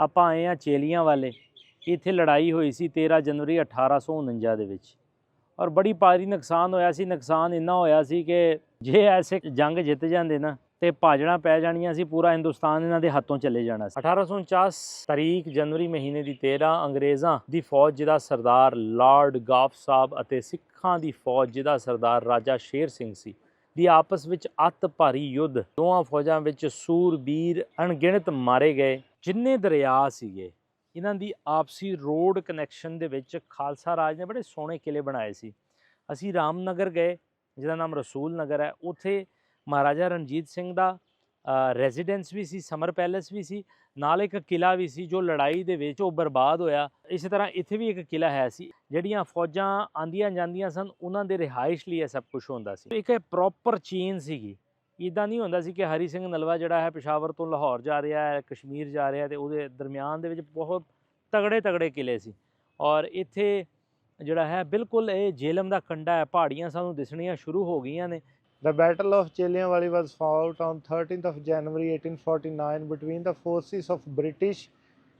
ਆਪਾਂ ਆਏ ਆ ਚੇਲੀਆਂ ਵਾਲੇ। ਇੱਥੇ ਲੜਾਈ ਹੋਈ ਸੀ 13 ਜਨਵਰੀ 1849 ਦੇ ਵਿੱਚ। ਔਰ ਬੜੀ ਭਾਰੀ ਨੁਕਸਾਨ ਹੋਇਆ ਸੀ। ਨੁਕਸਾਨ ਇੰਨਾ ਹੋਇਆ ਸੀ ਕਿ ਜੇ ਐਸੇ ਜੰਗ ਜਿੱਤ ਜਾਂਦੇ ਨਾ, ਤੇ ਭਾਜਣਾ ਪੈ ਜਾਣੀਆਂ ਸੀ। ਪੂਰਾ ਹਿੰਦੁਸਤਾਨ ਇਹਨਾਂ ਦੇ ਹੱਥੋਂ ਚਲੇ ਜਾਣਾ ਸੀ। 1849 ਤਾਰੀਖ ਜਨਵਰੀ ਮਹੀਨੇ ਦੀ 13 ਅੰਗਰੇਜ਼ਾਂ ਦੀ ਫੌਜ ਜਿਹਦਾ ਸਰਦਾਰ ਲਾਰਡ ਗਾਫ ਸਾਹਿਬ ਅਤੇ ਸਿੱਖਾਂ ਦੀ ਫੌਜ ਜਿਹਦਾ ਸਰਦਾਰ ਰਾਜਾ ਸ਼ੇਰ ਸਿੰਘ ਸੀ, ਦੀ ਆਪਸ ਵਿੱਚ ਅੱਤ ਭਾਰੀ ਯੁੱਧ ਦੋਵਾਂ ਫੌਜਾਂ ਵਿੱਚ ਸੂਰਬੀਰ ਅਣਗਿਣਤ ਮਾਰੇ ਗਏ। ਜਿੰਨੇ ਦਰਿਆ ਸੀਗੇ, ਇਹਨਾਂ ਦੀ ਆਪਸੀ ਰੋਡ ਕਨੈਕਸ਼ਨ ਦੇ ਵਿੱਚ ਖਾਲਸਾ ਰਾਜ ਨੇ ਬੜੇ ਸੋਹਣੇ ਕਿਲੇ ਬਣਾਏ ਸੀ। ਅਸੀਂ ਰਾਮਨਗਰ ਗਏ, ਜਿਹਦਾ ਨਾਮ ਰਸੂਲ ਨਗਰ ਹੈ। ਉੱਥੇ ਮਹਾਰਾਜਾ ਰਣਜੀਤ ਸਿੰਘ ਦਾ ਰੈਜ਼ੀਡੈਂਸ ਵੀ ਸੀ ਸਮਰ ਪੈਲੇਸ ਵੀ ਸੀ। ਨਾਲ ਇੱਕ ਕਿਲਾ ਵੀ ਸੀ ਜੋ ਲੜਾਈ ਦੇ ਵਿੱਚ ਉਹ ਬਰਬਾਦ ਹੋਇਆ। ਇਸੇ ਤਰ੍ਹਾਂ ਇੱਥੇ ਵੀ ਇੱਕ ਕਿਲਾ ਹੈ ਸੀ, ਜਿਹੜੀਆਂ ਫੌਜਾਂ ਆਂਦੀਆਂ ਜਾਂਦੀਆਂ ਸਨ, ਉਹਨਾਂ ਦੇ ਰਿਹਾਇਸ਼ ਲਈ ਇਹ ਸਭ ਕੁਝ ਹੁੰਦਾ ਸੀ। ਇੱਕ ਪ੍ਰੋਪਰ ਚੇਨ ਸੀਗੀ। ਇਦਾਂ ਨਹੀਂ ਹੁੰਦਾ ਸੀ ਕਿ ਹਰੀ ਸਿੰਘ ਨਲਵਾ ਜਿਹੜਾ ਹੈ ਪਿਸ਼ਾਵਰ ਤੋਂ ਲਾਹੌਰ ਜਾ ਰਿਹਾ ਹੈ ਕਸ਼ਮੀਰ ਜਾ ਰਿਹਾ ਤੇ ਉਹਦੇ ਦਰਮਿਆਨ ਦੇ ਵਿੱਚ ਬਹੁਤ ਤਗੜੇ ਤਗੜੇ ਕਿਲੇ ਸੀ ਔਰ ਇੱਥੇ ਜਿਹੜਾ ਹੈ ਬਿਲਕੁਲ ਇਹ ਜੇਲਮ ਦਾ ਕੰਡਾ ਹੈ ਪਹਾੜੀਆਂ ਸਾਨੂੰ ਦਿਸਣੀਆਂ ਸ਼ੁਰੂ ਹੋ ਗਈਆਂ ਨੇ The Battle of Chilianwali was fought on 13th of January 1849 between the forces of British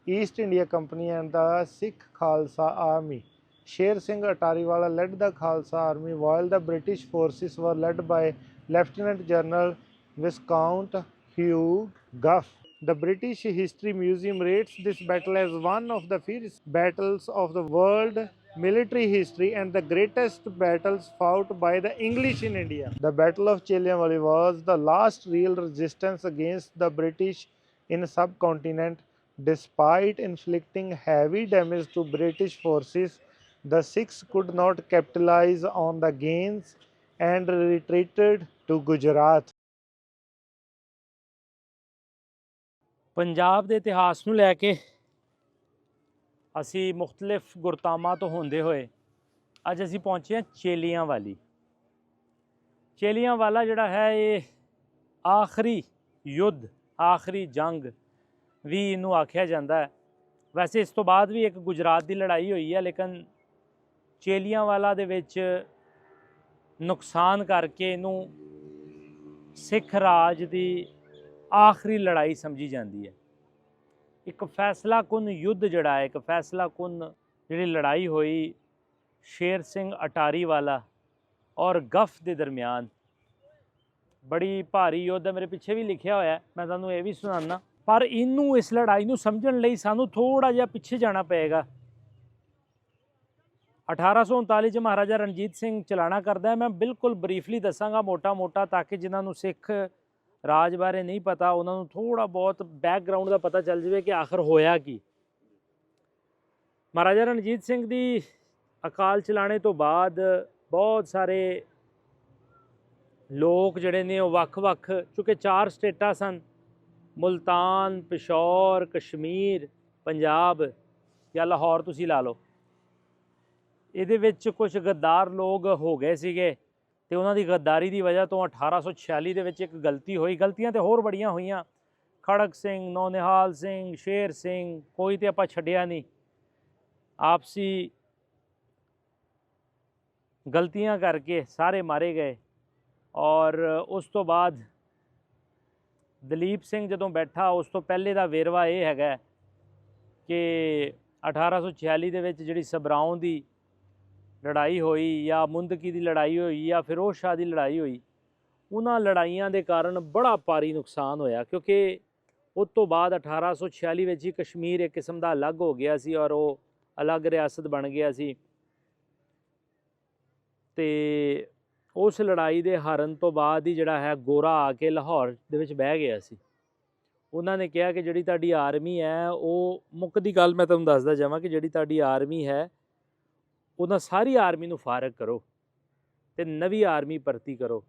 East India Company and the Sikh Khalsa Army. Sher Singh Atariwala led the Khalsa Army while the British forces were led by Lieutenant General Viscount Hugh Gough. The British History Museum rates this battle as one of the fiercest battles of the world military history and the greatest battles fought by the English in India. The Battle of Chilianwali was the last real resistance against the British in subcontinent. Despite inflicting heavy damage to British forces, the Sikhs could not capitalize on the gains and retreated to Gujarat. Punjab ਦੇ ਇਤਿਹਾਸ ਨੂੰ ਲੈ ਕੇ ਅਸੀਂ ਮੁxtਲਫ ਗੁਰਤਾਮਾਂ ਤੋਂ ਹੁੰਦੇ ਹੋਏ ਅੱਜ ਅਸੀਂ ਪਹੁੰਚੇ ਹਾਂ ਚੇਲੀਆਂ ਵਾਲੀ ਚੇਲੀਆਂ ਵਾਲਾ ਜਿਹੜਾ ਹੈ ਇਹ ਆਖਰੀ ਯੁੱਧ, ਆਖਰੀ ਜੰਗ ਵੀ ਇਹਨੂੰ ਆਖਿਆ ਜਾਂਦਾ ਹੈ ਵੈਸੇ ਇਸ ਤੋਂ ਬਾਅਦ ਵੀ ਇੱਕ ਗੁਜਰਾਤ ਦੀ ਲੜਾਈ ਹੋਈ ਹੈ, ਲੇਕਿਨ ਚੇਲੀਆਂ ਵਾਲਾ ਦੇ ਵਿੱਚ ਨੁਕਸਾਨ ਕਰਕੇ ਇਹਨੂੰ ਸਿੱਖ ਰਾਜ ਦੀ ਆਖਰੀ ਲੜਾਈ ਸਮਝੀ ਜਾਂਦੀ ਹੈ। ਇੱਕ ਫੈਸਲਾ ਕੁਨ ਯੁੱਧ ਜਿਹੜਾ ਹੈ, ਇੱਕ ਫੈਸਲਾ ਕੁਨ ਜਿਹੜੀ ਲੜਾਈ ਹੋਈ ਸ਼ੇਰ ਸਿੰਘ ਅਟਾਰੀ ਵਾਲਾ ਔਰ ਗਫ ਦੇ ਦਰਮਿਆਨ, ਬੜੀ ਭਾਰੀ ਯੁੱਧ ਹੈ, ਮੇਰੇ ਪਿੱਛੇ ਵੀ ਲਿਖਿਆ ਹੋਇਆ ਮੈਂ ਤੁਹਾਨੂੰ ਇਹ ਵੀ ਸੁਣਾਉਣਾ ਪਰ ਇਹਨੂੰ, ਇਸ ਲੜਾਈ ਨੂੰ ਸਮਝਣ ਲਈ ਸਾਨੂੰ ਥੋੜਾ ਜਿਹਾ ਪਿੱਛੇ ਜਾਣਾ ਪਏਗਾ। 1839 ਚ ਮਹਾਰਾਜਾ ਰਣਜੀਤ ਸਿੰਘ ਚਲਾਣਾ ਕਰਦਾ ਮੈਂ ਬਿਲਕੁਲ ਬਰੀਫਲੀ ਦੱਸਾਂਗਾ ਮੋਟਾ-ਮੋਟਾ, ਤਾਂ ਕਿ ਜਿਨ੍ਹਾਂ ਨੂੰ ਸਿੱਖ ਰਾਜ ਬਾਰੇ ਨਹੀਂ ਪਤਾ, ਉਹਨਾਂ ਨੂੰ ਥੋੜਾ ਬਹੁਤ ਬੈਕਗ੍ਰਾਉਂਡ ਦਾ ਪਤਾ ਚੱਲ ਜਾਵੇ ਕਿ ਆਖਰ ਹੋਇਆ ਕੀ। ਮਹਾਰਾਜਾ ਰਣਜੀਤ ਸਿੰਘ ਦੀ ਅਕਾਲ ਚਲਾਣੇ ਤੋਂ ਬਾਅਦ ਬਹੁਤ ਸਾਰੇ ਲੋਕ ਜਿਹੜੇ ਨੇ, ਉਹ ਵੱਖ-ਵੱਖ ਚੁੱਕੇ ਚਾਰ ਸਟੇਟਾਂ ਸਨ। ਮੁਲਤਾਨ, ਪਿਸ਼ੌਰ, ਕਸ਼ਮੀਰ, ਪੰਜਾਬ ਜਾਂ ਲਾਹੌਰ ਤੁਸੀਂ ਲਾ ਲਓ। ਇਹਦੇ ਵਿੱਚ ਕੁਝ ਗੱਦਾਰ ਲੋਕ ਹੋ ਗਏ ਸੀਗੇ ਤੇ ਉਹਨਾਂ ਦੀ ਗੱਦਾਰੀ ਦੀ ਵਜ੍ਹਾ ਤੋਂ 1846 ਦੇ ਵਿੱਚ ਇੱਕ ਗਲਤੀ ਹੋਈ। ਗਲਤੀਆਂ ਤੇ ਹੋਰ ਬੜੀਆਂ ਹੋਈਆਂ। ਖੜਕ ਸਿੰਘ, ਨੌਨਿਹਾਲ ਸਿੰਘ, ਸ਼ੇਰ ਸਿੰਘ, ਕੋਈ ਤੇ ਆਪਾਂ ਛੱਡਿਆ ਨਹੀਂ। ਆਪਸੀ ਗਲਤੀਆਂ ਕਰਕੇ ਸਾਰੇ ਮਾਰੇ ਗਏ ਔਰ ਉਸ ਤੋਂ ਬਾਅਦ ਦਲੀਪ ਸਿੰਘ ਜਦੋਂ ਬੈਠਾ, ਉਸ ਤੋਂ ਪਹਿਲੇ ਦਾ ਵੇਰਵਾ ਇਹ ਹੈਗਾ ਕਿ 1846 ਦੇ ਵਿੱਚ ਜਿਹੜੀ ਸਬਰਾਉਂ ਦੀ ਲੜਾਈ ਹੋਈ ਜਾਂ ਮੁੰਦਕੀ ਦੀ ਲੜਾਈ ਹੋਈ ਜਾਂ ਫਿਰੋਜ਼ ਸ਼ਾਹ ਦੀ ਲੜਾਈ ਹੋਈ, ਉਹਨਾਂ ਲੜਾਈਆਂ ਦੇ ਕਾਰਨ ਬੜਾ ਭਾਰੀ ਨੁਕਸਾਨ ਹੋਇਆ ਕਿਉਂਕਿ ਉਸ ਤੋਂ ਬਾਅਦ 1846 ਵਿੱਚ ਹੀ ਕਸ਼ਮੀਰ ਇੱਕ ਕਿਸਮ ਦਾ ਅਲੱਗ ਹੋ ਗਿਆ ਸੀ ਔਰ ਉਹ ਅਲੱਗ ਰਿਆਸਤ ਬਣ ਗਿਆ ਸੀ। ਤੇ ਉਸ ਲੜਾਈ ਦੇ ਹਾਰਨ ਤੋਂ ਬਾਅਦ ਹੀ ਜਿਹੜਾ ਹੈ ਗੋਰਾ ਆ ਕੇ ਲਾਹੌਰ ਦੇ ਵਿੱਚ ਬਹਿ ਗਿਆ ਸੀ। ਉਹਨਾਂ ਨੇ ਕਿਹਾ ਕਿ ਜਿਹੜੀ ਤੁਹਾਡੀ ਆਰਮੀ ਹੈ, ਉਹ ਮੁੱਕ ਦੀ ਗੱਲ ਮੈਂ ਤੁਹਾਨੂੰ ਦੱਸਦਾ ਜਾਵਾਂ ਕਿ ਜਿਹੜੀ ਤੁਹਾਡੀ ਆਰਮੀ ਹੈ ਉਹਨਾਂ ਸਾਰੀ ਆਰਮੀ ਨੂੰ ਫਾਰਗ ਕਰੋ ਤੇ ਨਵੀਂ ਆਰਮੀ ਭਰਤੀ ਕਰੋ।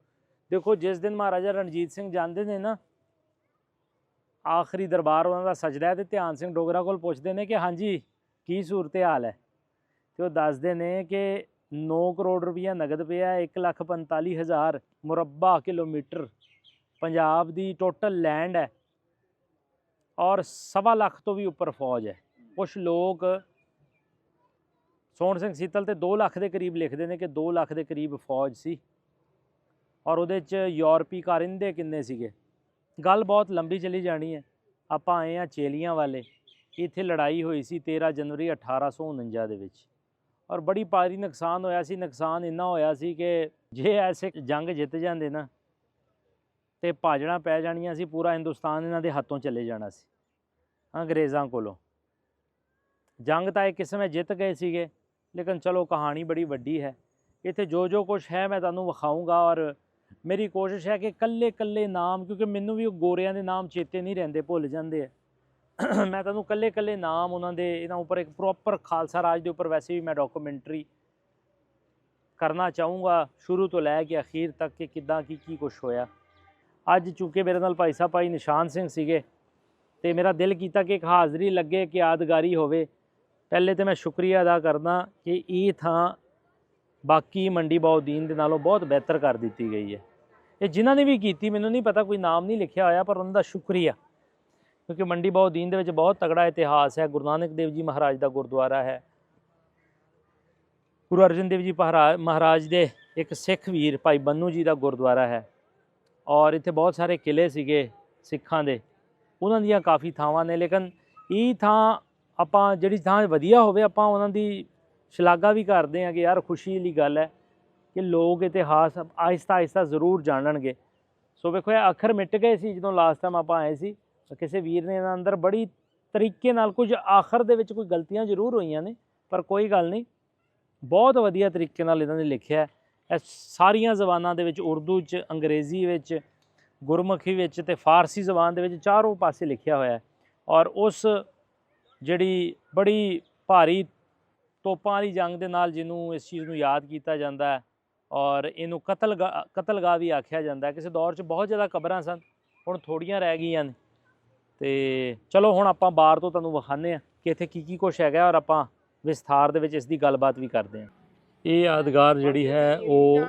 ਦੇਖੋ, ਜਿਸ ਦਿਨ ਮਹਾਰਾਜਾ ਰਣਜੀਤ ਸਿੰਘ ਜਾਂਦੇ ਨੇ ਨਾ, ਆਖਰੀ ਦਰਬਾਰ ਉਹਨਾਂ ਦਾ ਸਜਦਾ ਹੈ ਤੇ ਧਿਆਨ ਸਿੰਘ ਡੋਗਰਾ ਕੋਲ ਪੁੱਛਦੇ ਨੇ ਕਿ ਹਾਂਜੀ, ਕੀ ਸੂਰਤ ਹਾਲ ਹੈ? ਤੇ ਉਹ ਦੱਸਦੇ ਨੇ ਕਿ 9 ਕਰੋੜ ਰੁਪਈਆ ਨਗਦ ਪਿਆ 145000 ਮੁਰੱਬਾ ਕਿਲੋਮੀਟਰ ਪੰਜਾਬ ਦੀ ਟੋਟਲ ਲੈਂਡ ਹੈ ਔਰ ਸਵਾ ਲੱਖ ਤੋਂ ਵੀ ਉੱਪਰ ਫੌਜ ਹੈ। ਕੁਝ ਲੋਕ ਸੋਹਣ ਸਿੰਘ ਸੀਤਲ ਤੇ 2 ਲੱਖ ਦੇ ਕਰੀਬ ਲਿਖਦੇ ਨੇ ਕਿ 2 ਲੱਖ ਦੇ ਕਰੀਬ ਫੌਜ ਸੀ। ਔਰ ਉਹਦੇ ਚ ਯੂਰਪੀ ਕਾਰਿੰਦੇ ਕਿੰਨੇ ਸੀਗੇ? ਗੱਲ ਬਹੁਤ ਲੰਬੀ ਚਲੀ ਜਾਣੀ ਹੈ। ਆਪਾਂ ਆਏ ਆ ਚੇਲੀਆਂ ਵਾਲੇ। ਇੱਥੇ ਲੜਾਈ ਹੋਈ ਸੀ 13 ਜਨਵਰੀ 1849 ਦੇ ਵਿੱਚ। ਔਰ ਬੜੀ ਭਾਰੀ ਨੁਕਸਾਨ ਹੋਇਆ ਸੀ। ਨੁਕਸਾਨ ਇੰਨਾ ਹੋਇਆ ਸੀ ਕਿ ਜੇ ਐਸੇ ਜੰਗ ਜਿੱਤ ਜਾਂਦੇ ਨਾ, ਤੇ ਭਾਜਣਾ ਪੈ ਜਾਣੀਆਂ ਸੀ। ਪੂਰਾ ਹਿੰਦੁਸਤਾਨ ਇਹਨਾਂ ਦੇ ਹੱਥੋਂ ਚਲੇ ਜਾਣਾ ਸੀ। ਅੰਗਰੇਜ਼ਾਂ ਕੋਲੋਂ। ਜੰਗ ਤਾਂ ਇੱਕ ਕਿਸਮ ਜਿੱਤ ਗਏ ਸੀਗੇ। ਲੇਕਿਨ ਚਲੋ ਕਹਾਣੀ ਬੜੀ ਵੱਡੀ ਹੈ। ਇੱਥੇ ਜੋ ਜੋ ਕੁਝ ਹੈ, ਮੈਂ ਤੁਹਾਨੂੰ ਵਿਖਾਊਂਗਾ ਔਰ ਮੇਰੀ ਕੋਸ਼ਿਸ਼ ਹੈ ਕਿ ਕੱਲੇ ਕੱਲੇ ਨਾਮ, ਕਿਉਂਕਿ ਮੈਨੂੰ ਵੀ ਉਹ ਗੋਰਿਆਂ ਦੇ ਨਾਮ ਚੇਤੇ ਨਹੀਂ ਰਹਿੰਦੇ, ਭੁੱਲ ਜਾਂਦੇ ਆ। ਮੈਂ ਤੁਹਾਨੂੰ ਕੱਲੇ ਕੱਲੇ ਨਾਮ ਉਹਨਾਂ ਦੇ, ਇਹਨਾਂ ਉੱਪਰ ਇੱਕ ਪ੍ਰੋਪਰ ਖਾਲਸਾ ਰਾਜ ਦੇ ਉੱਪਰ ਵੈਸੇ ਵੀ ਮੈਂ ਡਾਕੂਮੈਂਟਰੀ ਕਰਨਾ ਚਾਹੂੰਗਾ, ਸ਼ੁਰੂ ਤੋਂ ਲੈ ਕੇ ਅਖੀਰ ਤੱਕ ਕਿ ਕਿੱਦਾਂ, ਕੀ ਕੀ ਕੁਝ ਹੋਇਆ। ਅੱਜ ਚੂੰਕਿ ਮੇਰੇ ਨਾਲ ਭਾਈ ਸਾਹਿਬ, ਭਾਈ ਨਿਸ਼ਾਨ ਸਿੰਘ ਸੀਗੇ, ਤੇ ਮੇਰਾ ਦਿਲ ਕੀਤਾ ਕਿ ਇੱਕ ਹਾਜ਼ਰੀ ਲੱਗੇ ਕਿ ਯਾਦਗਾਰੀ ਹੋਵੇ। ਪਹਿਲੇ ਤੇ ਮੈਂ ਸ਼ੁਕਰੀਆ ਅਦਾ ਕਰਦਾ ਕਿ ਇਹ ਥਾਂ ਬਾਕੀ ਮੰਡੀ ਬਾਉਦੀਨ ਦੇ ਨਾਲੋਂ ਬਹੁਤ ਬਿਹਤਰ ਕਰ ਦਿੱਤੀ ਗਈ ਹੈ। ਇਹ ਜਿਨ੍ਹਾਂ ਨੇ ਵੀ ਕੀਤੀ, ਮੈਨੂੰ ਨਹੀਂ ਪਤਾ, ਕੋਈ ਨਾਮ ਨਹੀਂ ਲਿਖਿਆ ਹੋਇਆ, ਪਰ ਉਹਨਾਂ ਦਾ ਸ਼ੁਕਰੀਆ। ਕਿਉਂਕਿ ਮੰਡੀ ਬਾਉਦੀਨ ਦੇ ਵਿੱਚ ਬਹੁਤ ਤਗੜਾ ਇਤਿਹਾਸ ਹੈ। ਗੁਰੂ ਨਾਨਕ ਦੇਵ ਜੀ ਮਹਾਰਾਜ ਦਾ ਗੁਰਦੁਆਰਾ ਹੈ। ਗੁਰੂ ਅਰਜਨ ਦੇਵ ਜੀ ਪਹਰਾ- ਮਹਾਰਾਜ ਦੇ ਇੱਕ ਸਿੱਖ ਵੀਰ, ਭਾਈ ਬੰਨੂ ਜੀ ਦਾ ਗੁਰਦੁਆਰਾ ਹੈ। ਔਰ ਇੱਥੇ ਬਹੁਤ ਸਾਰੇ ਕਿਲੇ ਸੀਗੇ ਸਿੱਖਾਂ ਦੇ। ਉਹਨਾਂ ਦੀਆਂ ਕਾਫੀ ਥਾਵਾਂ ਨੇ, ਲੇਕਿਨ ਇਹ ਥਾਂ ਆਪਾਂ ਜਿਹੜੀ ਥਾਂ ਵਧੀਆ ਹੋਵੇ, ਆਪਾਂ ਉਹਨਾਂ ਦੀ ਸ਼ਲਾਘਾ ਵੀ ਕਰਦੇ ਹਾਂ ਕਿ ਯਾਰ ਖੁਸ਼ੀ ਦੀ ਗੱਲ ਹੈ ਕਿ ਲੋਕ ਇਤਿਹਾਸ ਆਹਿਸਤਾ ਆਹਿਸਤਾ ਜ਼ਰੂਰ ਜਾਣਨਗੇ। ਸੋ ਵੇਖੋ, ਇਹ ਅੱਖਰ ਮਿਟ ਗਏ ਸੀ ਜਦੋਂ ਲਾਸਟ ਟਾਈਮ ਆਪਾਂ ਆਏ ਸੀ। ਕਿਸੇ ਵੀਰ ਨੇ ਇਹਨਾਂ ਅੰਦਰ ਬੜੀ ਤਰੀਕੇ ਨਾਲ ਕੁਝ ਆਖਰ ਦੇ ਵਿੱਚ ਕੋਈ ਗਲਤੀਆਂ ਜ਼ਰੂਰ ਹੋਈਆਂ ਨੇ, ਪਰ ਕੋਈ ਗੱਲ ਨਹੀਂ। ਬਹੁਤ ਵਧੀਆ ਤਰੀਕੇ ਨਾਲ ਇਹਨਾਂ ਨੇ ਲਿਖਿਆ ਇਹ ਸਾਰੀਆਂ ਜ਼ਬਾਨਾਂ ਦੇ ਵਿੱਚ, ਉਰਦੂ 'ਚ ਅੰਗਰੇਜ਼ੀ ਵਿੱਚ, ਗੁਰਮੁਖੀ ਵਿੱਚ ਤੇ ਫਾਰਸੀ ਜ਼ਬਾਨ ਦੇ ਵਿੱਚ ਚਾਰੋਂ ਪਾਸੇ ਲਿਖਿਆ ਹੋਇਆ ਹੈ। ਔਰ ਉਸ ਜਿਹੜੀ ਬੜੀ ਭਾਰੀ ਤੋਪਾਂ ਵਾਲੀ ਜੰਗ ਦੇ ਨਾਲ ਜਿਹਨੂੰ ਇਸ ਚੀਜ਼ ਨੂੰ ਯਾਦ ਕੀਤਾ ਜਾਂਦਾ ਹੈ ਔਰ ਇਹਨੂੰ ਕਤਲ ਕਤਲਗਾ ਕਤਲਗਾਹ ਵੀ ਆਖਿਆ ਜਾਂਦਾ ਕਿਸੇ ਦੌਰ 'ਚ ਬਹੁਤ ਜ਼ਿਆਦਾ ਕਬਰਾਂ ਸਨ, ਹੁਣ ਥੋੜੀਆਂ ਰਹਿ ਗਈਆਂ ਨੇ। ਤੇ ਚਲੋ ਹੁਣ ਆਪਾਂ ਬਾਹਰ ਤੋਂ ਤੁਹਾਨੂੰ ਵਿਖਾਉਂਦੇ ਆ ਕਿ ਇੱਥੇ ਕੀ ਕੀ ਕੁਝ ਹੈਗਾ ਔਰ ਆਪਾਂ ਵਿਸਥਾਰ ਦੇ ਵਿੱਚ ਇਸ ਦੀ ਗੱਲਬਾਤ ਵੀ ਕਰਦੇ ਹਾਂ। ਇਹ ਯਾਦਗਾਰ ਜਿਹੜੀ ਹੈ, ਉਹ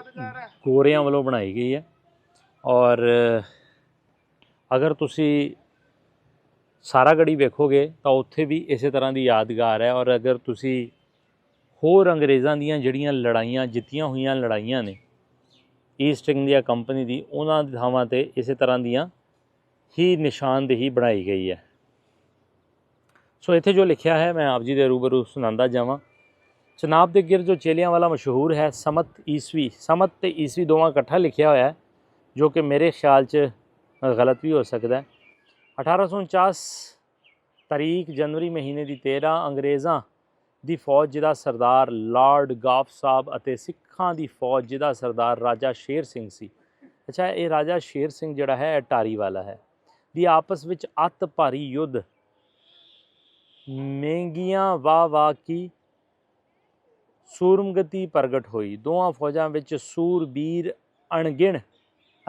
ਗੋਰਿਆਂ ਵੱਲੋਂ ਬਣਾਈ ਗਈ ਹੈ। ਔਰ ਅਗਰ ਤੁਸੀਂ ਸਾਰਾ ਗੜੀ ਵੇਖੋਗੇ ਤਾਂ ਉੱਥੇ ਵੀ ਇਸੇ ਤਰ੍ਹਾਂ ਦੀ ਯਾਦਗਾਰ ਹੈ ਔਰ ਅਗਰ ਤੁਸੀਂ ਹੋਰ ਅੰਗਰੇਜ਼ਾਂ ਦੀਆਂ ਜਿਹੜੀਆਂ ਲੜਾਈਆਂ, ਜਿੱਤੀਆਂ ਹੋਈਆਂ ਲੜਾਈਆਂ ਨੇ ਈਸਟ ਇੰਡੀਆ ਕੰਪਨੀ ਦੀ, ਉਹਨਾਂ ਥਾਵਾਂ ਤੇ ਇਸੇ ਤਰ੍ਹਾਂ ਦੀਆਂ ਹੀ ਨਿਸ਼ਾਨਦੇਹੀ ਬਣਾਈ ਗਈ ਹੈ। ਸੋ ਇੱਥੇ ਜੋ ਲਿਖਿਆ ਹੈ, ਮੈਂ ਆਪ ਜੀ ਦੇ ਰੂਬਰੂ ਸੁਣਾਉਂਦਾ ਜਾਵਾਂ। ਚਨਾਬ ਦੇ ਗਿਰ ਜੋ ਚੇਲਿਆਂ ਵਾਲਾ ਮਸ਼ਹੂਰ ਹੈ, ਸਮਤ ਈਸਵੀ, ਸਮਤ ਤੇ ਈਸਵੀ ਦੋਵਾਂ ਇਕੱਠਾ ਲਿਖਿਆ ਹੋਇਆ ਹੈ, ਜੋ ਕਿ ਮੇਰੇ ਖਿਆਲ 'ਚ ਗਲਤ ਵੀ ਹੋ ਸਕਦਾ ਹੈ। 1849 ਤਾਰੀਖ ਜਨਵਰੀ ਮਹੀਨੇ ਦੀ 13 ਅੰਗਰੇਜ਼ਾਂ ਦੀ ਫੌਜ ਜਿਹਦਾ ਸਰਦਾਰ ਲਾਰਡ ਗਾਫ ਸਾਹਿਬ ਅਤੇ ਸਿੱਖਾਂ ਦੀ ਫੌਜ ਜਿਹਦਾ ਸਰਦਾਰ ਰਾਜਾ ਸ਼ੇਰ ਸਿੰਘ ਸੀ। ਅੱਛਾ, ਇਹ ਰਾਜਾ ਸ਼ੇਰ ਸਿੰਘ ਜਿਹੜਾ ਹੈ, ਇਹ ਟਾਰੀ ਵਾਲਾ ਹੈ। ਦੀ ਆਪਸ ਵਿੱਚ ਅੱਤ ਭਾਰੀ ਯੁੱਧ। ਮਹਿੰਗੀਆਂ ਵਾ ਵਾ ਕੀ ਸੂਰਮਗਤੀ ਪ੍ਰਗਟ ਹੋਈ। ਦੋਹਾਂ ਫੌਜਾਂ ਵਿੱਚ ਸੂਰਬੀਰ ਅਣਗਿਣ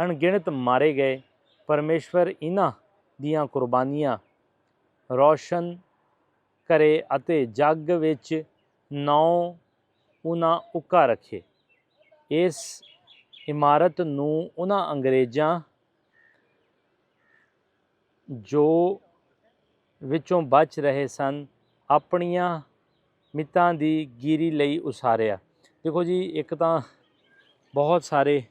ਅਣਗਿਣਤ ਮਾਰੇ ਗਏ। ਪਰਮੇਸ਼ਵਰ ਇਹਨਾਂ ਦੀਆਂ ਕੁਰਬਾਨੀਆਂ ਰੌਸ਼ਨ ਕਰੇ ਅਤੇ ਜੱਗ ਵਿੱਚ ਨੌ ਉਹਨਾਂ ਉੱਕਾ ਰੱਖੇ। ਇਸ ਇਮਾਰਤ ਨੂੰ ਉਹਨਾਂ ਅੰਗਰੇਜ਼ਾਂ ਜੋ ਵਿੱਚੋਂ ਬਚ ਰਹੇ ਸਨ, ਆਪਣੀਆਂ ਮਿੱਤਾਂ ਦੀ ਗੀਰੀ ਲਈ ਉਸਾਰਿਆ। ਦੇਖੋ ਜੀ, ਇੱਕ ਤਾਂ ਬਹੁਤ ਸਾਰੇ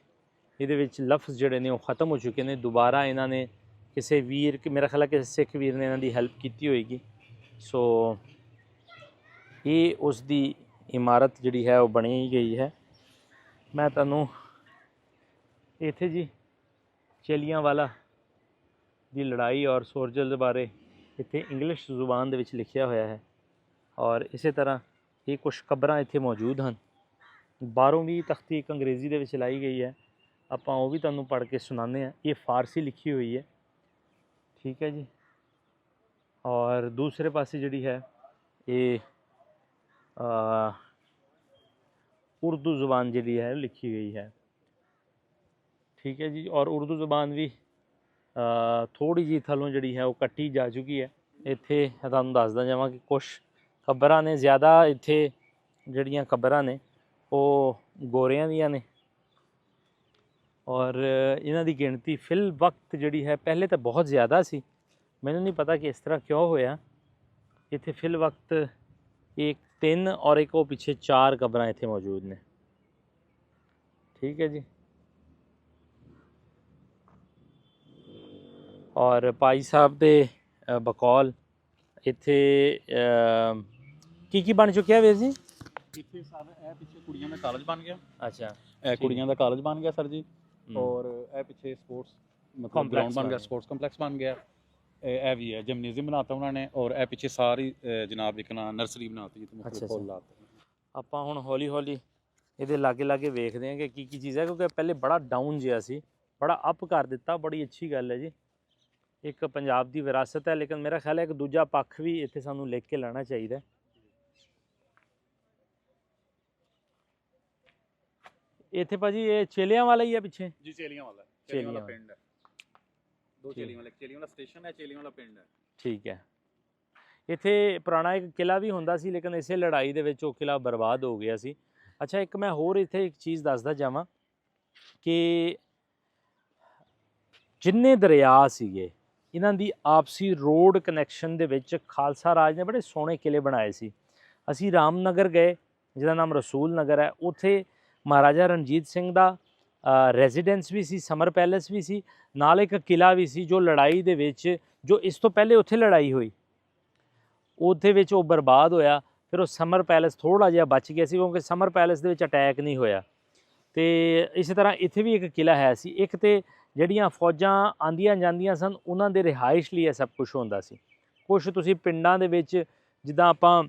ਇਹਦੇ ਵਿੱਚ ਲਫ਼ਜ਼ ਜਿਹੜੇ ਨੇ ਉਹ ਖਤਮ ਹੋ ਚੁੱਕੇ ਨੇ, ਦੁਬਾਰਾ ਇਹਨਾਂ ਨੇ ਕਿਸੇ ਵੀਰ, ਕਿ ਮੇਰਾ ਖਿਆਲ ਹੈ ਕਿ ਸਿੱਖ ਵੀਰ ਨੇ ਇਹਨਾਂ ਦੀ ਹੈਲਪ ਕੀਤੀ ਹੋਏਗੀ। ਸੋ ਇਹ ਉਸ ਦੀ ਇਮਾਰਤ ਜਿਹੜੀ ਹੈ, ਉਹ ਬਣੀ ਗਈ ਹੈ। ਮੈਂ ਤੁਹਾਨੂੰ ਇੱਥੇ ਜੀ ਚੇਲੀਆਂ ਵਾਲਾ ਦੀ ਲੜਾਈ ਔਰ ਸੋਰਜਲ ਦੇ ਬਾਰੇ ਇੱਥੇ ਇੰਗਲਿਸ਼ ਜ਼ੁਬਾਨ ਦੇ ਵਿੱਚ ਲਿਖਿਆ ਹੋਇਆ ਹੈ। ਔਰ ਇਸੇ ਤਰ੍ਹਾਂ ਇਹ ਕੁਝ ਕਬਰਾਂ ਇੱਥੇ ਮੌਜੂਦ ਹਨ। ਬਾਹਰੋਂ ਵੀ ਤਖਤੀ ਇੱਕ ਅੰਗਰੇਜ਼ੀ ਦੇ ਵਿੱਚ ਲਾਈ ਗਈ ਹੈ। ਆਪਾਂ ਉਹ ਵੀ ਤੁਹਾਨੂੰ ਪੜ੍ਹ ਕੇ ਸੁਣਾਉਂਦੇ ਹਾਂ। ਇਹ ਫਾਰਸੀ ਲਿਖੀ ਹੋਈ ਹੈ। ਠੀਕ ਹੈ ਜੀ। ਔਰ ਦੂਸਰੇ ਪਾਸੇ ਜਿਹੜੀ ਹੈ ਇਹ ਅ, ਉਰਦੂ ਜ਼ੁਬਾਨ ਜਿਹੜੀ ਹੈ ਲਿਖੀ ਗਈ ਹੈ। ਠੀਕ ਹੈ ਜੀ ਔਰ ਉਰਦੂ ਜ਼ੁਬਾਨ ਵੀ ਥੋੜੀ ਜੀ ਥਲੋਂ ਜਿਹੜੀ ਹੈ ਉਹ ਕੱਟੀ ਜਾ ਚੁੱਕੀ ਹੈ। ਇੱਥੇ ਤੁਹਾਨੂੰ ਦੱਸਦਾ ਜਾਵਾਂ ਕਿ ਕੁਝ ਖਬਰਾਂ ਨੇ ਜ਼ਿਆਦਾ ਇੱਥੇ ਜਿਹੜੀਆਂ ਖਬਰਾਂ ਨੇ ਉਹ ਗੋਰਿਆਂ ਦੀਆਂ ਨੇ। ਔਰ ਇਹਨਾਂ ਦੀ ਗਿਣਤੀ ਫਿਲ ਵਕਤ ਜਿਹੜੀ ਹੈ ਪਹਿਲੇ ਤਾਂ ਬਹੁਤ ਜ਼ਿਆਦਾ ਸੀ। ਮੈਨੂੰ ਨਹੀਂ ਪਤਾ ਕਿ ਇਸ ਤਰ੍ਹਾਂ ਕਿਉਂ ਹੋਇਆ। ਇੱਥੇ ਫਿਲ ਵਕਤ ਇੱਕ ਤਿੰਨ ਔਰ ਇੱਕ ਉਹ ਪਿੱਛੇ ਚਾਰ ਕਬਰਾਂ ਇੱਥੇ ਮੌਜੂਦ ਨੇ। ਠੀਕ ਹੈ ਜੀ। ਔਰ ਭਾਈ ਸਾਹਿਬ ਦੇ ਬਕੌਲ ਇੱਥੇ ਕੀ ਕੀ ਬਣ ਚੁੱਕਿਆ ਵੀਰ ਜੀ? ਇੱਥੇ ਸਰ ਇਹ ਪਿੱਛੇ ਕੁੜੀਆਂ ਦਾ ਕਾਲਜ ਬਣ ਗਿਆ। ਅੱਛਾ। ਇਹ ਕੁੜੀਆਂ ਦਾ ਕਾਲਜ ਬਣ ਗਿਆ ਸਰ ਜੀ। ਔਰ ਇਹ ਪਿੱਛੇ ਸਪੋਰਟਸ ਮਤਲਬ ਗਰਾਊਂਡ ਬਣ ਗਿਆ। ਸਪੋਰਟਸ ਕੰਪਲੈਕਸ ਬਣ ਗਿਆ। ਇਹ ਵੀ ਹੈ ਜਿਮਨੇਜ਼ੀਅਮ ਬਣਾਤਾ ਉਹਨਾਂ ਨੇ ਔਰ ਇਹ ਪਿੱਛੇ ਸਾਰੀ ਜਨਾਬ ਇੱਕ ਨਾ ਨਰਸਰੀ ਬਣਾਤੀ ਜਿੱਥੇ ਮੁਖਤਲਿਫ ਫੁੱਲ। ਲਾਤੇ। ਆਪਾਂ ਹੁਣ ਹੌਲੀ ਹੌਲੀ ਇਹਦੇ ਲਾਗੇ ਲਾਗੇ ਵੇਖਦੇ ਹਾਂ ਕਿ ਕੀ ਕੀ ਚੀਜ਼ ਹੈ ਕਿਉਂਕਿ ਪਹਿਲੇ ਬੜਾ ਡਾਊਨ ਜਿਹਾ ਸੀ ਬੜਾ ਅਪ ਕਰ ਦਿੱਤਾ ਬੜੀ ਅੱਛੀ ਗੱਲ ਹੈ ਜੀ। ਇੱਕ ਪੰਜਾਬ ਦੀ ਵਿਰਾਸਤ ਹੈ ਲੇਕਿਨ ਮੇਰਾ ਖਿਆਲ ਹੈ ਇੱਕ ਦੂਜਾ ਪੱਖ ਵੀ ਇੱਥੇ ਸਾਨੂੰ ਲਿਖ ਕੇ ਲੈਣਾ ਚਾਹੀਦਾ ਇੱਥੇ ਭਾਜੀ ਇਹ ਚੇਲਿਆਂ ਵਾਲਾ ਹੀ ਹੈ ਪਿੱਛੇ? ਜੀ ਚੇਲੀਆਂ ਵਾਲਾ। ਚੇਲੀਆਂ ਵਾਲਾ ਪਿੰਡ। ਹੈ ਦੋ। ਚੇਲੀਆਂ ਵਾਲਾ ਚੇਲੀਆਂ ਵਾਲਾ ਸਟੇਸ਼ਨ ਹੈ ਚੇਲੀਆਂ ਵਾਲਾ ਪਿੰਡ ਹੈ। ਠੀਕ ਹੈ। ਇੱਥੇ ਪੁਰਾਣਾ ਇੱਕ ਕਿਲਾ ਵੀ ਹੁੰਦਾ ਸੀ ਲੇਕਿਨ ਇਸੇ ਲੜਾਈ ਦੇ ਵਿੱਚ ਉਹ ਕਿਲਾ ਬਰਬਾਦ ਹੋ ਗਿਆ ਸੀ। ਅੱਛਾ ਇੱਕ ਮੈਂ ਹੋਰ ਇੱਥੇ ਇੱਕ ਚੀਜ਼ ਦੱਸਦਾ ਜਾਵਾਂ ਕਿ ਜਿੰਨੇ ਦਰਿਆ ਸੀਗੇ ਇਹਨਾਂ ਦੀ ਆਪਸੀ ਰੋਡ ਕਨੈਕਸ਼ਨ ਦੇ ਵਿੱਚ ਖਾਲਸਾ ਰਾਜ ਨੇ ਬੜੇ ਸੋਹਣੇ ਕਿਲੇ ਬਣਾਏ ਸੀ। ਅਸੀਂ ਰਾਮਨਗਰ ਗਏ ਜਿਹਦਾ ਨਾਮ ਰਸੂਲ ਨਗਰ ਹੈ ਉੱਥੇ ਮਹਾਰਾਜਾ ਰਣਜੀਤ ਸਿੰਘ ਦਾ ਰੈਜ਼ੀਡੈਂਸ ਵੀ ਸੀ ਸਮਰ ਪੈਲੇਸ ਵੀ ਸੀ, ਨਾਲ ਇੱਕ ਕਿਲਾ ਵੀ ਸੀ ਜੋ ਲੜਾਈ ਦੇ ਵਿੱਚ, ਜੋ ਇਸ ਤੋਂ ਪਹਿਲੇ ਉੱਥੇ ਲੜਾਈ ਹੋਈ। ਉਹਦੇ ਵਿੱਚ ਉਹ ਬਰਬਾਦ ਹੋਇਆ, ਫਿਰ ਉਹ ਸਮਰ ਪੈਲੇਸ ਥੋੜਾ ਜਿਹਾ ਬਚ ਗਿਆ ਸੀ ਕਿਉਂਕਿ ਸਮਰ ਪੈਲੇਸ ਦੇ ਵਿੱਚ ਅਟੈਕ ਨਹੀਂ ਹੋਇਆ। ਤੇ ਇਸੇ ਤਰ੍ਹਾਂ ਇੱਥੇ ਵੀ ਇੱਕ ਕਿਲਾ ਹੈ ਸੀ, ਇੱਕ ਤੇ ਜਿਹੜੀਆਂ ਫੌਜਾਂ ਆਂਦੀਆਂ ਜਾਂਦੀਆਂ ਸਨ, ਉਹਨਾਂ ਦੇ ਰਿਹਾਇਸ਼ ਲਈ ਇਹ ਸਭ ਕੁਝ ਹੁੰਦਾ ਸੀ। ਕੁਝ ਤੁਸੀਂ ਪਿੰਡਾਂ ਦੇ ਵਿੱਚ ਜਿੱਦਾਂ ਆਪਾਂ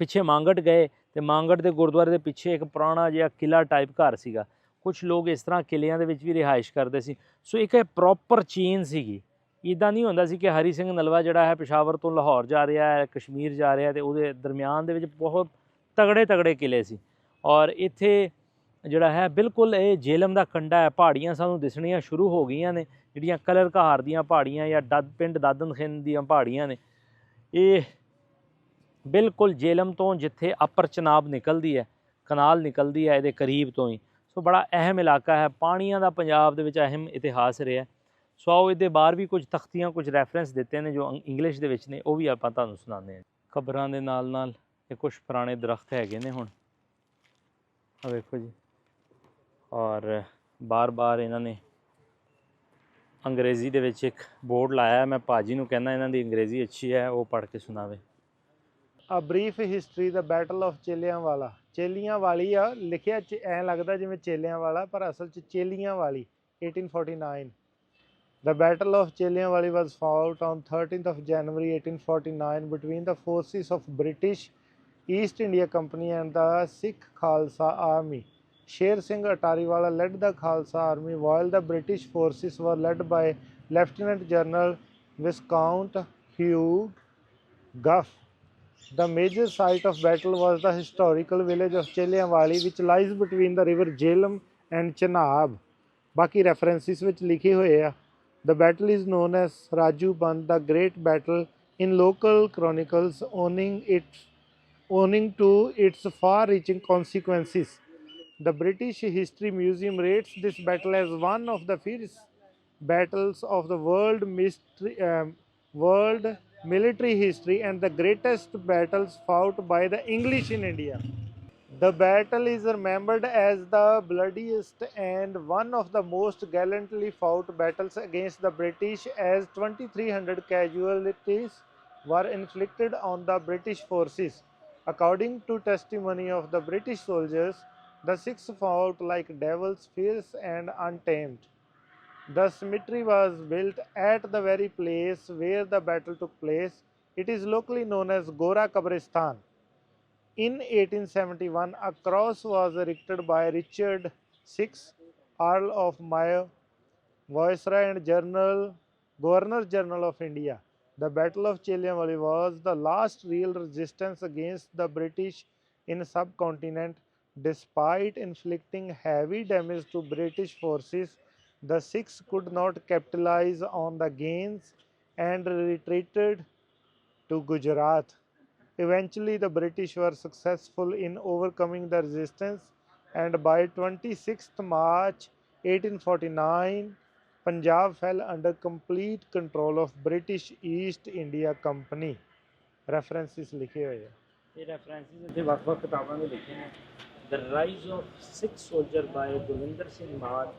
ਪਿੱਛੇ ਮਾਂਗਟ ਗਏ ਤੇ ਮਾਂਗਟ ਦੇ ਗੁਰਦੁਆਰੇ ਦੇ ਪਿੱਛੇ ਇੱਕ ਪੁਰਾਣਾ ਜਿਹਾ ਕਿਲਾ ਟਾਈਪ ਘਰ ਸੀਗਾ। ਕੁਝ ਲੋਕ ਇਸ ਤਰ੍ਹਾਂ ਕਿਲਿਆਂ ਦੇ ਵਿੱਚ ਵੀ ਰਿਹਾਇਸ਼ ਕਰਦੇ ਸੀ। ਸੋ ਇੱਕ ਇਹ ਪ੍ਰੋਪਰ ਚੇਨ ਸੀਗੀ। ਇਦਾਂ ਨਹੀਂ ਹੁੰਦਾ ਸੀ ਕਿ ਹਰੀ ਸਿੰਘ ਨਲਵਾ ਜਿਹੜਾ ਹੈ ਪਿਸ਼ਾਵਰ ਤੋਂ ਲਾਹੌਰ ਜਾ ਰਿਹਾ ਹੈ, ਕਸ਼ਮੀਰ ਜਾ ਰਿਹਾ ਤੇ ਉਹਦੇ ਦਰਮਿਆਨ ਦੇ ਵਿੱਚ ਬਹੁਤ ਤਗੜੇ ਤਗੜੇ ਕਿਲੇ ਸੀ। ਔਰ ਇੱਥੇ ਜਿਹੜਾ ਹੈ ਬਿਲਕੁਲ ਇਹ ਜੇਲਮ ਦਾ ਕੰਡਾ ਹੈ। ਪਹਾੜੀਆਂ ਸਾਨੂੰ ਦਿਸਣੀਆਂ ਸ਼ੁਰੂ ਹੋ ਗਈਆਂ ਨੇ। ਜਿਹੜੀਆਂ ਕਲਰ ਕਹਾਰ ਦੀਆਂ ਪਹਾੜੀਆਂ ਜਾਂ ਦਦ ਪਿੰਡ ਦਾਦਨ ਖਿੰਦ ਦੀਆਂ ਪਹਾੜੀਆਂ ਨੇ। ਇਹ ਬਿਲਕੁਲ ਜੇਲਮ ਤੋਂ ਜਿੱਥੇ ਅਪਰ ਚਨਾਬ ਨਿਕਲਦੀ ਹੈ, ਕਨਾਲ ਨਿਕਲਦੀ ਹੈ ਇਹਦੇ ਕਰੀਬ ਤੋਂ ਹੀ। ਸੋ ਬੜਾ ਅਹਿਮ ਇਲਾਕਾ ਹੈ, ਪਾਣੀਆਂ ਦਾ ਪੰਜਾਬ ਦੇ ਵਿੱਚ ਅਹਿਮ ਇਤਿਹਾਸ ਰਿਹਾ ਸੋ ਆਓ ਇਹਦੇ ਬਾਹਰ ਵੀ ਕੁਝ ਤਖਤੀਆਂ, ਕੁਝ ਰੈਫਰੈਂਸ ਦਿੱਤੇ ਨੇ ਜੋ ਅੰਗ- ਇੰਗਲਿਸ਼ ਦੇ ਵਿੱਚ ਨੇ, ਉਹ ਵੀ ਆਪਾਂ ਤੁਹਾਨੂੰ ਸੁਣਾਉਂਦੇ ਹਾਂ। ਖਬਰਾਂ ਦੇ ਨਾਲ ਨਾਲ ਇਹ ਕੁਝ ਪੁਰਾਣੇ ਦਰਖਤ ਹੈਗੇ ਨੇ ਹੁਣ। ਆ ਵੇਖੋ ਜੀ। ਔਰ ਬਾਰ-ਬਾਰ ਇਹਨਾਂ ਨੇ ਅੰਗਰੇਜ਼ੀ ਦੇ ਵਿੱਚ ਇੱਕ ਬੋਰਡ ਲਾਇਆ ਹੈ। ਮੈਂ ਭਾਜੀ ਨੂੰ ਕਹਿੰਦਾ ਇਹਨਾਂ ਦੀ ਅੰਗਰੇਜ਼ੀ ਅੱਛੀ ਹੈ, ਉਹ ਪੜ੍ਹ ਕੇ ਸੁਣਾਵੇ। ਅ ਬਰੀਫ ਹਿਸਟਰੀ ਦਾ ਬੈਟਲ ਆਫ ਚੇਲਿਆਂ ਵਾਲਾ ਚੇਲੀਆਂ ਵਾਲੀ ਆ ਲਿਖਿਆ ਚ- ਐਂ ਲੱਗਦਾ ਜਿਵੇਂ ਚੇਲਿਆਂ ਵਾਲਾ ਪਰ ਅਸਲ ਚ ਚੇਲੀਆਂ ਵਾਲੀ 1849 The Battle of Chilianwali was fought on 13th of January 1849 between the forces of British East India Company and the Sikh Khalsa Army. Sher Singh Atariwala led the Khalsa Army while the British forces were led by Lieutenant General Viscount Hugh Gough. The major site of battle was the historical village of Chilianwali which lies between the river Jhelum and Chenab. ਬਾਕੀ references ਵਿੱਚ ਲਿਖੇ ਹੋਏ ਆ The battle is known as Raju Band, the Great Battle in local chronicles, owning it, owning to its far-reaching consequences. The British History Museum rates this battle as one of the fierce battles of the world mystery, um, world military history and the greatest battles fought by the English in India. The battle is remembered as the bloodiest and one of the most gallantly fought battles against the British, as 2,300 casualties were inflicted on the British forces. According to testimony of the British soldiers, the Sikhs fought like devils, fierce and untamed. The cemetery was built at the very place where the battle took place. It is locally known as Gora Kabristan. In 1871, a cross was erected by Richard VI, Earl of Mayo, Viceroy and General, Governor General of India. The Battle of Chilianwali was the last real resistance against the British in subcontinent. Despite inflicting heavy damage to British forces, the Sikhs could not capitalize on the gains and retreated to Gujarat. Eventually, the British were successful in overcoming the resistance, and by 26th March 1849, Punjab fell under complete control of British East India Company. References ਲਿਖੇ ਹੋਏ ਆ ਇਹ references ਇੱਥੇ ਵੱਖ-ਵੱਖ ਕਿਤਾਬਾਂ ਦੇ ਲਿਖੇ ਨੇ the rise of Sikhs soldier by Gurvinder Singh Mann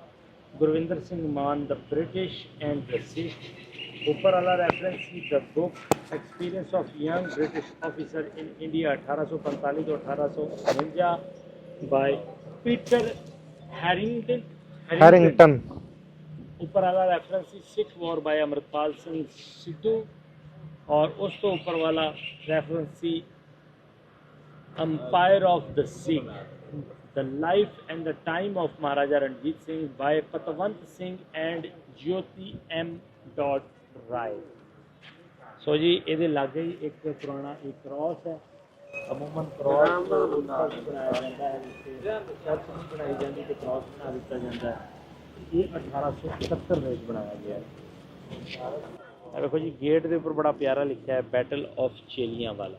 Gurvinder Singh Mann the British and the Sikh ਉੱਪਰ ਵਾਲਾ reference C the book experience of young British officer in India 1845 ਤੋਂ 1849 ਬਾਈ ਪੀਟਰ ਹੈਰਿੰਗਟਨ ਹੈਰਿੰਗਟਨ ਉੱਪਰ ਵਾਲਾ reference ਸੀ Sikh war by Amarpal Singh Sidhu ਔਰ ਉਸ ਤੋਂ ਉੱਪਰ ਵਾਲਾ ਰੈਫਰੈਂਸ ਸੀ ਅੰਪਾਇਰ ਆਫ ਦ ਸੀ the life and the time of Maharaja Ranjit Singh by Patwant Singh and Jyoti M. Dot Rai. ਸੋ ਜੀ ਇਹਦੇ ਲਾਗੇ ਹੀ ਇੱਕ ਪੁਰਾਣਾ ਇੱਕ ਕ੍ਰਾਸ ਹੈ। ਅਮੂਮਨ ਕ੍ਰਾਸ ਬਣਾਇਆ ਜਾਂਦਾ ਹੈ। ਚਰਚ ਨਹੀਂ ਬਣਾਈ ਜਾਂਦੀ ਤੇ ਕ੍ਰਾਸ ਬਣਾ ਦਿੱਤਾ ਜਾਂਦਾ ਹੈ। ਇਹ 1871 ਵਿੱਚ ਬਣਾਇਆ ਗਿਆ ਹੈ। ਇਹ ਵੇਖੋ ਜੀ ਗੇਟ ਦੇ ਉੱਪਰ ਬੜਾ ਪਿਆਰਾ ਲਿਖਿਆ ਹੈ ਬੈਟਲ ਆਫ ਚੇਲੀਆਂ ਵਾਲਾ